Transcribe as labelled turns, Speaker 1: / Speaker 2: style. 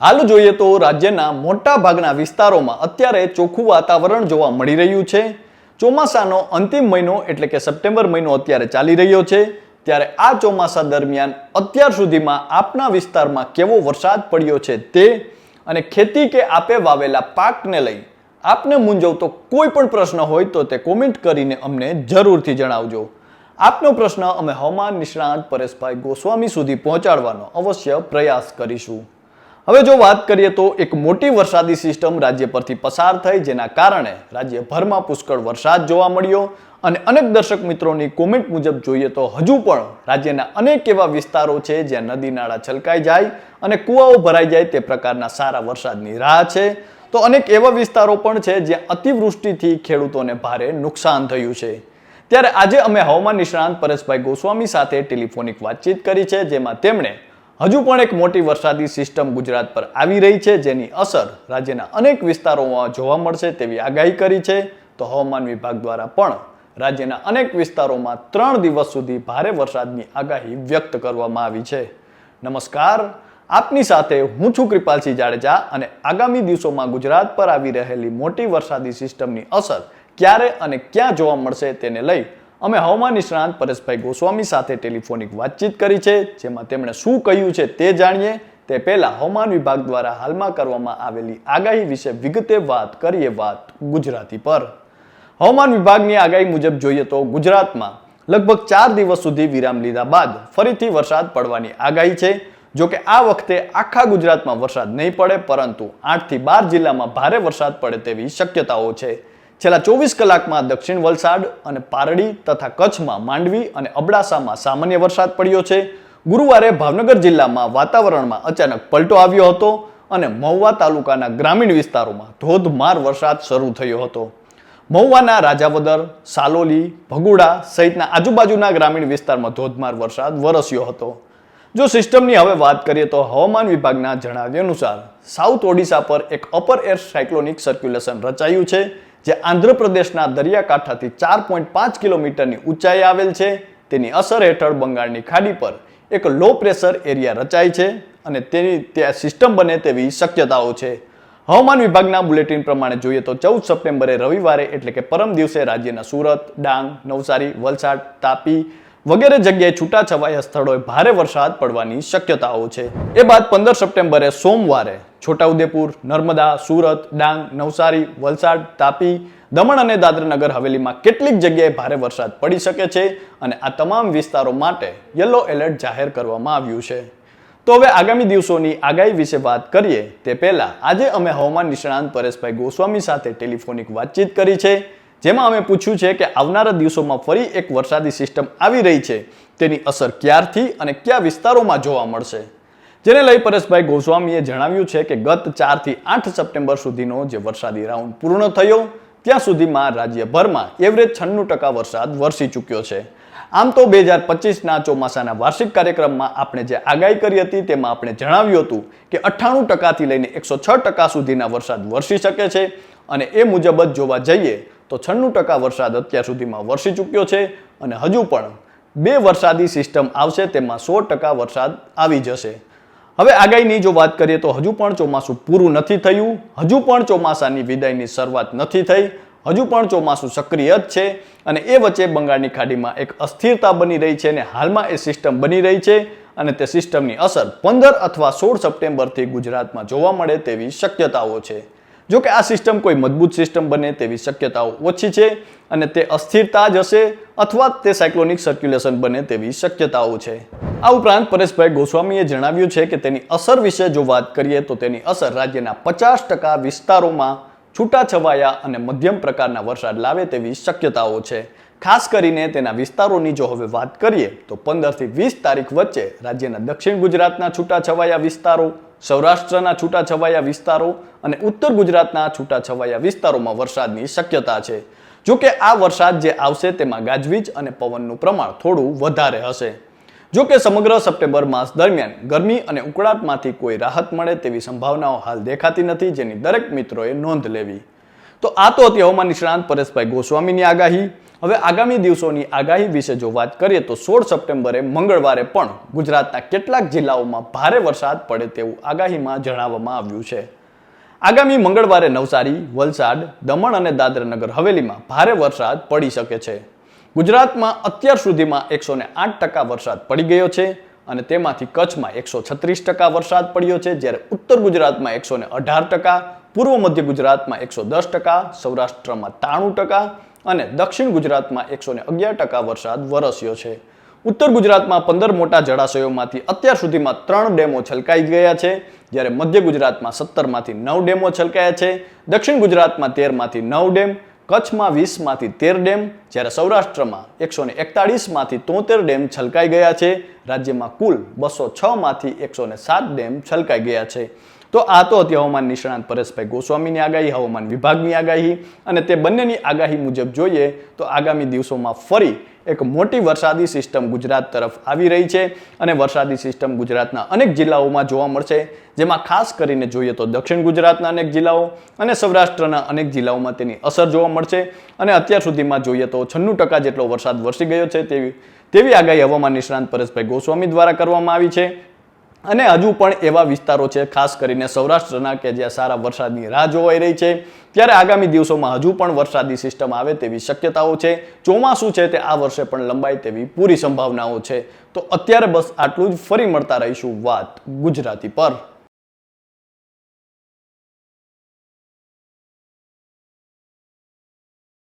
Speaker 1: હાલ જોઈએ તો રાજ્યના મોટા ભાગના વિસ્તારોમાં અત્યારે ચોખ્ખું વાતાવરણ જોવા મળી રહ્યું છે. ચોમાસાનો અંતિમ મહિનો એટલે કે સપ્ટેમ્બર મહિનો અત્યારે ચાલી રહ્યો છે. ત્યારે આ ચોમાસા દરમિયાન અત્યાર સુધીમાં આપના વિસ્તારમાં કેવો વરસાદ પડ્યો છે તે અને ખેતી કે આપે વાવેલા પાકને લઈ આપને મૂંઝવતો કોઈ પણ પ્રશ્ન હોય તો તે કોમેન્ટ કરીને અમને જરૂરથી જણાવજો. આપનો પ્રશ્ન અમે હવામાન નિષ્ણાંત પરેશભાઈ ગોસ્વામી સુધી પહોંચાડવાનો અવશ્ય પ્રયાસ કરીશું. હવે જો વાત કરીએ તો એક મોટી વરસાદી સિસ્ટમ રાજ્ય પરથી પસાર થઈ, જેના કારણે રાજ્યભરમાં પુષ્કળ વરસાદ જોવા મળ્યો. અને અનેક દર્શક મિત્રોની કોમેન્ટ મુજબ જોઈએ તો હજુ પણ રાજ્યના અનેક એવા વિસ્તારો છે જ્યાં નદી નાળા છલકાઈ જાય અને કૂવાઓ ભરાઈ જાય તે પ્રકારના સારા વરસાદની રાહ છે. તો અનેક એવા વિસ્તારો પણ છે જ્યાં અતિવૃષ્ટિથી ખેડૂતોને ભારે નુકસાન થયું છે. ત્યારે આજે અમે હવામાન નિષ્ણાંત પરેશભાઈ ગોસ્વામી સાથે ટેલિફોનિક વાતચીત કરી છે, જેમાં તેમણે હજુ પણ એક મોટી વરસાદી સિસ્ટમ ગુજરાત પર આવી રહી છે, જેની અસર રાજ્યના અનેક વિસ્તારોમાં જોવા મળશે તેવી આગાહી કરી છે. તો હવામાન વિભાગ દ્વારા પણ રાજ્યના અનેક વિસ્તારોમાં ત્રણ દિવસ સુધી ભારે વરસાદની આગાહી વ્યક્ત કરવામાં આવી છે. નમસ્કાર, આપની સાથે હું છું કૃપાલસિંહ જાડેજા અને આગામી દિવસોમાં ગુજરાત પર આવી રહેલી મોટી વરસાદી સિસ્ટમની અસર ક્યારે અને ક્યાં જોવા મળશે તેને લઈ અમે હવામાન નિષ્ણાંત પરેશભાઈ ગોસ્વામી સાથે ટેલિફોનિક વાતચીત કરી છે, જેમાં તેમણે શું કહ્યું છે તે જાણીએ. તે પહેલા હવામાન વિભાગ દ્વારા હાલમાં કરવામાં આવેલી આગાહી વિશે વિગતે વાત કરીએ વાત ગુજરાતી પર. હવામાન વિભાગની આગાહી મુજબ જોઈએ તો ગુજરાતમાં લગભગ ચાર દિવસ સુધી વિરામ લીધા બાદ ફરીથી વરસાદ પડવાની આગાહી છે. જો કે આ વખતે આખા ગુજરાતમાં વરસાદ નહીં પડે, પરંતુ આઠથી બાર જિલ્લામાં ભારે વરસાદ પડે તેવી શક્યતાઓ છે. છેલ્લા ચોવીસ કલાકમાં દક્ષિણ વલસાડ અને પારડી તથા કચ્છમાં માંડવી અને અબડાસામાં સામાન્ય વરસાદ પડ્યો છે. ગુરુવારે ભાવનગર જિલ્લામાં વાતાવરણમાં અચાનક પલટો આવ્યો હતો અને મહુવા તાલુકાના ગ્રામીણ વિસ્તારોમાં ધોધમાર વરસાદ શરૂ થયો હતો. મહુવાના રાજાવદર, સાલોલી, ભગુડા સહિતના આજુબાજુના ગ્રામીણ વિસ્તારમાં ધોધમાર વરસાદ વરસ્યો હતો. જો સિસ્ટમની હવે વાત કરીએ તો હવામાન વિભાગના જણાવ્યા અનુસાર, સાઉથ ઓડિશા પર એક અપર એર સાયક્લોનિક સર્ક્યુલેશન રચાયું છે. જે આંધ્રપ્રદેશના દરિયાકાંઠાથી ચાર પોઈન્ટ પાંચ કિલોમીટરની ઊંચાઈ આવેલ છે. તેની અસર હેઠળ બંગાળની ખાડી પર એક લો પ્રેશર એરિયા રચાય છે અને તેની ત્યાં સિસ્ટમ બને તેવી શક્યતાઓ છે. હવામાન વિભાગના બુલેટિન પ્રમાણે જોઈએ તો ચૌદ સપ્ટેમ્બરે રવિવારે એટલે કે પરમ દિવસે રાજ્યના સુરત, ડાંગ, નવસારી, વલસાડ, તાપી વગેરે જગ્યાએ છૂટાછવાયા સ્થળોએ ભારે વરસાદ પડવાની શક્યતાઓ છે. એ બાદ પંદર સપ્ટેમ્બરે સોમવારે છોટાઉદેપુર, નર્મદા, સુરત, ડાંગ, નવસારી, વલસાડ, તાપી, દમણ અને દાદરાનગર હવેલીમાં કેટલીક જગ્યાએ ભારે વરસાદ પડી શકે છે અને આ તમામ વિસ્તારો માટે યલો એલર્ટ જાહેર કરવામાં આવ્યું છે. તો હવે આગામી દિવસોની આગાહી વિશે વાત કરીએ. તે પહેલા આજે અમે હવામાન નિષ્ણાંત પરેશભાઈ ગોસ્વામી સાથે ટેલિફોનિક વાતચીત કરી છે. જેમાં અમે પૂછ્યું છે કે આવનારા દિવસોમાં ફરી એક વરસાદી સિસ્ટમ આવી રહી છે. તેની અસર ક્યારથી અને કયા વિસ્તારોમાં જોવા મળશે? જેને લઈ પરેશભાઈ ગોસ્વામીએ જણાવ્યું છે કે ગત ચારથી આઠ સપ્ટેમ્બર સુધીનો જે વરસાદી રાઉન્ડ પૂર્ણ થયો, ત્યાં સુધીમાં રાજ્યભરમાં એવરેજ છન્નું ટકા વરસાદ વરસી ચૂક્યો છે. આમ તો બે હજાર પચીસના ચોમાસાના વાર્ષિક કાર્યક્રમમાં આપણે જે આગાહી કરી હતી તેમાં આપણે જણાવ્યું હતું કે અઠ્ઠાણું ટકાથી લઈને એકસો છ ટકા સુધીના વરસાદ વરસી શકે છે અને એ મુજબ જ જોવા જઈએ તો છન્નું ટકા વરસાદ અત્યાર સુધીમાં વરસી ચૂક્યો છે અને હજુ પણ બે વરસાદી સિસ્ટમ આવશે તેમાં સો ટકા વરસાદ આવી જશે. હવે આગાહીની જો વાત કરીએ તો હજુ પણ ચોમાસું પૂરું નથી થયું, હજુ પણ ચોમાસાની વિદાયની શરૂઆત નથી થઈ, હજુ પણ ચોમાસું સક્રિય જ છે અને એ વચ્ચે બંગાળની ખાડીમાં એક અસ્થિરતા બની રહી છે અને હાલમાં એ સિસ્ટમ બની રહી છે અને તે સિસ્ટમની અસર પંદર અથવા સોળ સપ્ટેમ્બરથી ગુજરાતમાં જોવા મળે તેવી શક્યતાઓ છે. જો કે આ સિસ્ટમ કોઈ મજબૂત સિસ્ટમ બને તેવી શક્યતાઓ ઓછી છે અને તે અસ્થિરતા જ હશે અથવા તે સાયક્લોનિક સર્ક્યુલેશન બને તેવી શક્યતાઓ છે. આ ઉપરાંત પરેશભાઈ ગોસ્વામીએ જણાવ્યું છે કે તેની અસર વિશે જો વાત કરીએ તો તેની અસર રાજ્યના પચાસ ટકા વિસ્તારોમાં છૂટાછવાયા અને મધ્યમ પ્રકારના વરસાદ લાવે તેવી શક્યતાઓ છે. ખાસ કરીને તેના વિસ્તારોની જો હવે વાત કરીએ તો પંદરથી વીસ તારીખ વચ્ચે રાજ્યના દક્ષિણ ગુજરાતના છૂટાછવાયા વિસ્તારો સૌરાષ્ટ્રના છૂટાછવાયા વિસ્તારો અને ઉત્તર ગુજરાતના છૂટાછવાયા વિસ્તારોમાં વરસાદની શક્યતા છે. જો કે આ વરસાદ જે આવશે તેમાં ગાજવીજ અને પવનનું પ્રમાણ થોડું વધારે હશે. જો કે સમગ્ર સપ્ટેમ્બર માસ દરમિયાન ગરમી અને ઉકળાટમાંથી કોઈ રાહત મળે તેવી સંભાવનાઓ હાલ દેખાતી નથી જેની દરેક મિત્રોએ નોંધ લેવી. તો આ તો હતી હવામાન નિષ્ણાંત પરેશભાઈ ગોસ્વામીની આગાહી. હવે આગામી દિવસોની આગાહી વિશે જો વાત કરીએ તો સોળ સપ્ટેમ્બરે મંગળવારે પણ ગુજરાતના કેટલાક જિલ્લાઓમાં ભારે વરસાદ પડે તેવું આગાહીમાં જણાવવામાં આવ્યું છે. આગામી મંગળવારે નવસારી, વલસાડ, દમણ અને દાદરાનગર હવેલીમાં ભારે વરસાદ પડી શકે છે. ગુજરાતમાં અત્યાર સુધીમાં એકસો આઠ ટકા વરસાદ પડી ગયો છે અને તેમાંથી કચ્છમાં એકસો છત્રીસ ટકા વરસાદ પડ્યો છે, જ્યારે ઉત્તર ગુજરાતમાં એકસો અઢાર ટકા, પૂર્વ મધ્ય ગુજરાતમાં એકસો દસ ટકા, સૌરાષ્ટ્રમાં ત્રાણું ટકા અને દક્ષિણ ગુજરાતમાં એકસો ને અગિયાર ટકા વરસાદ વરસ્યો છે. ઉત્તર ગુજરાતમાં પંદર મોટા જળાશયોમાંથી અત્યાર સુધીમાં ત્રણ ડેમો છલકાઈ ગયા છે. જ્યારે મધ્ય ગુજરાતમાં સત્તરમાંથી નવ ડેમો છલકાયા છે. દક્ષિણ ગુજરાતમાં તેરમાંથી નવ ડેમ, કચ્છમાં વીસમાંથી તેર ડેમ, જ્યારે સૌરાષ્ટ્રમાં એકસો ને એકતાળીસમાંથી તોતેર ડેમ છલકાઈ ગયા છે. રાજ્યમાં કુલ બસો છમાંથી એકસો ને સાત ડેમ છલકાઈ ગયા છે. તો આ તો હતી હવામાન નિષ્ણાંત પરેશભાઈ ગોસ્વામીની આગાહી, હવામાન વિભાગની આગાહી અને તે બંનેની આગાહી મુજબ જોઈએ તો આગામી દિવસોમાં ફરી એક મોટી વરસાદી સિસ્ટમ ગુજરાત તરફ આવી રહી છે અને વરસાદી સિસ્ટમ ગુજરાતના અનેક જિલ્લાઓમાં જોવા મળશે. જેમાં ખાસ કરીને જોઈએ તો દક્ષિણ ગુજરાતના અનેક જિલ્લાઓ અને સૌરાષ્ટ્રના અનેક જિલ્લાઓમાં તેની અસર જોવા મળશે. અને અત્યાર સુધીમાં જોઈએ તો છન્નું ટકા જેટલો વરસાદ વરસી ગયો છે તેવી તેવી આગાહી હવામાન નિષ્ણાંત પરેશભાઈ ગોસ્વામી દ્વારા કરવામાં આવી છે. અને હજુ પણ એવા વિસ્તારો છે, ખાસ કરીને સૌરાષ્ટ્રના કે જ્યાં સારા વરસાદની રાહ જોવાઈ રહી છે. ત્યારે આગામી દિવસોમાં હજુ પણ વરસાદી સિસ્ટમ આવે તેવી શક્યતાઓ છે. ચોમાસું છે તે આ વર્ષે પણ લંબાય તેવી પૂરી સંભાવનાઓ છે. તો અત્યારે બસ આટલું જ. ફરી મળતા રહીશું વાત ગુજરાતી પર.